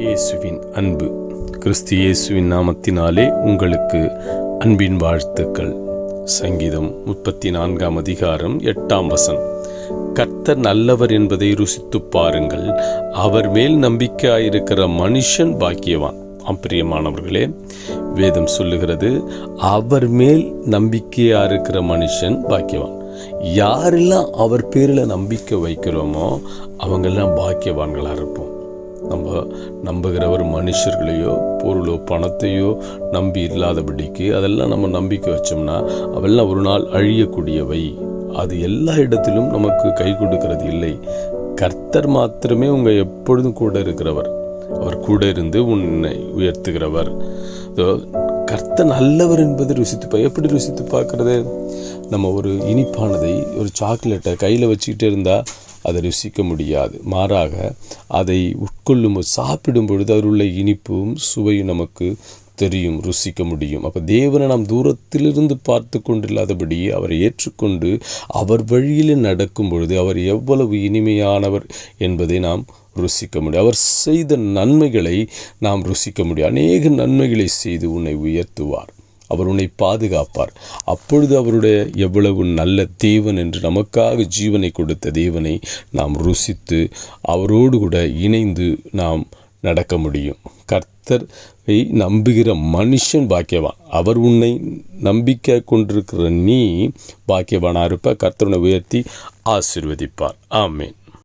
இயேசுவின் அன்பு. கிறிஸ்து இயேசுவின் நாமத்தினாலே உங்களுக்கு அன்பின் வாழ்த்துக்கள். சங்கீதம் முப்பத்தி நான்காம் அதிகாரம் எட்டாம் வசனம். கர்த்தர் நல்லவர் என்பதை ருசித்துப் பாருங்கள். அவர் மேல் நம்பிக்கையாயிருக்கிற மனுஷன் பாக்கியவான். அப்பிரியமானவர்களே வேதம் சொல்லுகிறது அவர் மேல் நம்பிக்கையா இருக்கிற மனுஷன் பாக்கியவான். யாரெல்லாம் அவர் பேரில் நம்பிக்கை வைக்கிறோமோ அவங்கெல்லாம் பாக்கியவான்களாக இருப்போம். நம்ம நம்புகிறவர் மனுஷர்களையோ பொருளோ பணத்தையோ நம்பி இல்லாதபடிக்கு அதெல்லாம் நம்ம நம்பிக்கை வச்சோம்னா அவெல்லாம் ஒரு நாள் அழியக்கூடியவை. அது எல்லா இடத்திலும் நமக்கு கை கொடுக்கிறது இல்லை. கர்த்தர் மாத்திரமே உங்கள் எப்பொழுதும் கூட இருக்கிறவர். அவர் கூட இருந்து உன்னை உயர்த்துகிறவர். கர்த்த நல்லவர் என்பதை ருசித்து பா எப்படி ருசித்து பார்க்கறது? நம்ம ஒரு இனிப்பானதை ஒரு சாக்லேட்டை கையில் வச்சுக்கிட்டே இருந்தால் அதை ருசிக்க முடியாது. மாறாக அதை உட்கொள்ளும் சாப்பிடும் பொழுது அதில் உள்ள இனிப்பும் சுவையும் நமக்கு தெரியும் ருசிக்க முடியும். அப்போ தேவனை நாம் தூரத்திலிருந்து பார்த்து கொண்டில்லாதபடி அவரை ஏற்றுக்கொண்டு அவர் வழியில் நடக்கும் பொழுது அவர் எவ்வளவு இனிமையானவர் என்பதை நாம் ருசிக்க முடியும். அவர் செய்த நன்மைகளை நாம் ருசிக்க முடியும். அநேக நன்மைகளை செய்து உன்னை உயர்த்துவார். அவர் உன்னை பாதுகாப்பார். அப்பொழுது அவருடைய எவ்வளவு நல்ல தேவன் என்று நமக்காக ஜீவனை கொடுத்த தேவனை நாம் ருசித்து அவரோடு கூட இணைந்து நாம் நடக்க முடியும். கர்த்தரை நம்புகிற மனுஷன் பாக்கியவான். அவர் உன்னை நம்பிக்கை கொண்டிருக்கிற நீ பாக்கியவானாக இருப்ப கர்த்தனை உயர்த்தி ஆசிர்வதிப்பார். ஆமேன்.